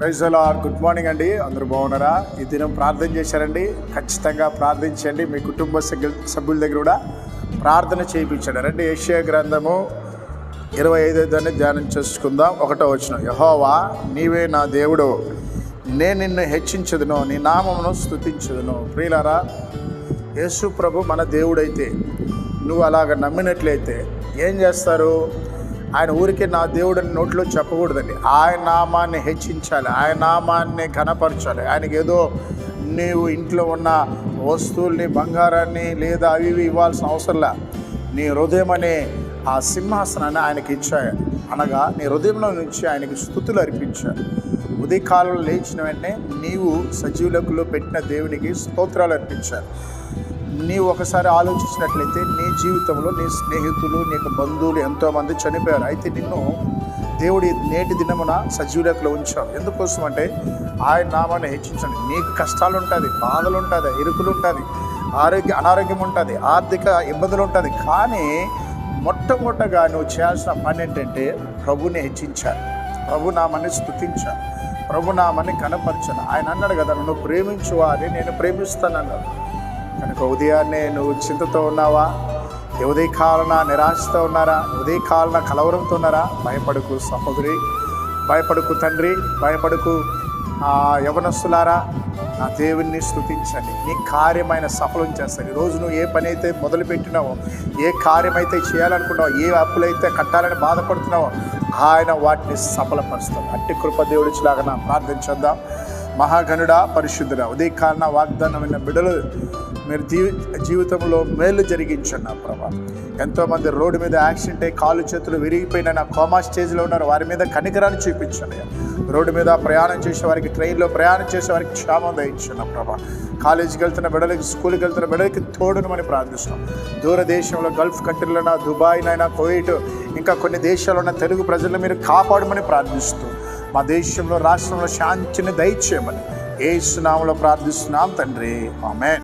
Praise good morning అండి. అందరూ బాగున్నారా? ఈ దినం ప్రార్థన చేశారండి. ఖచ్చితంగా ప్రార్థించండి. మీ కుటుంబ సభ్యుల దగ్గర కూడా ప్రార్థన చేయించండి. రండి ఏషియా గ్రంథము ఇరవై ఐదో దాన్ని ధ్యానం చేసుకుందాం. ఒకటో వచ్చిన యహోవా నీవే నా దేవుడు. నేను నిన్ను హెచ్చించదును. నీ నామమును స్థుతించదును ప్రియులారా యేసు ప్రభు మన దేవుడైతే. నువ్వు అలాగ నమ్మినట్లయితే ఏం చేస్తారు? ఆయన ఊరికే నా దేవుడని నోట్లో చెప్పకూడదండి. ఆయన నామాన్ని హెచ్చించాలి. ఆయన నామాన్ని కనపరచాలి ఆయనకి ఏదో నీవు ఇంట్లో ఉన్న వస్తువుల్ని బంగారాన్ని లేదా అవి ఇవి ఇవ్వాల్సిన అవసరంలా నీ హృదయం అనే ఆ సింహాసనాన్ని ఆయనకి ఇచ్చాయి. అనగా నీ హృదయంలో నుంచి ఆయనకి స్థుతులు అర్పించారు ఉదయకాలంలో లేచిన వెంటనే నీవు సజీవులకులో పెట్టిన దేవునికి స్తోత్రాలు అర్పించారు నీవు ఒకసారి ఆలోచించినట్లయితే నీ జీవితంలో నీ స్నేహితులు నీకు బంధువులు ఎంతోమంది చనిపోయారు. అయితే నిన్ను దేవుడి నేటి దినమున సజీవులకులో ఉంచాడు. ఎందుకోసం అంటే ఆయన నామాన్ని హెచ్చించండి. నీకు కష్టాలు ఉంటుంది బాధలు ఉంటుంది ఇరుకులు ఉంటుంది ఆరోగ్య అనారోగ్యం ఉంటుంది ఆర్థిక ఇబ్బందులు ఉంటుంది కానీ మొట్టమొదటగా నువ్వు చేయాల్సిన పని ఏంటంటే ప్రభుని హెచ్చించాలి. ప్రభు నామాన్ని స్తుతించాలి. ప్రభు నామాన్ని కనపరచాలి. ఆయన అన్నాడు కదా నన్ను ప్రేమించువారి అని నేను ప్రేమిస్తానన్నాడు. కనుక ఉదయాన్నే నువ్వు చింతతో ఉన్నావా? ఉదయకాలన నిరాశతో ఉన్నారా? ఉదయకాలన కలవరంతో ఉన్నారా? భయపడుకు సహోదరి భయపడుకు తండ్రి భయపడుకు ఆ, యవనస్తులారా నా దేవుణ్ణి స్థుతించండి నీ కార్యమైన సఫలం చేస్తాను ఈరోజు నువ్వు ఏ పని అయితే మొదలుపెట్టినావో ఏ కార్యమైతే చేయాలనుకున్నావో ఏ అప్పులైతే కట్టాలని బాధపడుతున్నావో ఆయన వాటిని సఫలపరుస్తాం అట్టి కృప నా ప్రార్థించేద్దాం మహాగణుడా పరిశుద్ధుడా. ఉదయకాలన వాగ్దానమైన బిడలు మీరు జీవి జీవితంలో మేలు జరిగించండి నా ప్రభా. ఎంతోమంది రోడ్డు మీద యాక్సిడెంట్ అయ్యి కాలు చేతులు విరిగిపోయిన నా కోమా స్టేజ్లో ఉన్నారు. వారి మీద కనికరాన్ని చూపించండి రోడ్డు మీద ప్రయాణం చేసే వారికి ట్రైన్లో ప్రయాణం చేసే వారికి క్షేమం దయించండి ప్రభా. కాలేజీకి వెళ్తున్న బిడ్డలకి స్కూల్కి వెళ్తున్న బిడ్డలకి తోడునమని ప్రార్థిస్తున్నాం. దూరదేశంలో గల్ఫ్ కంట్రీలైనా దుబాయ్నైనా కువైట్ ఇంకా కొన్ని దేశాల్లో ఉన్న తెలుగు ప్రజలను మీరు కాపాడమని ప్రార్థిస్తున్నాం. మా దేశంలో రాష్ట్రంలో శాంతిని దయచేయమని ఏ సునామంలో ప్రార్థిస్తున్నాం తండ్రి. ఆమె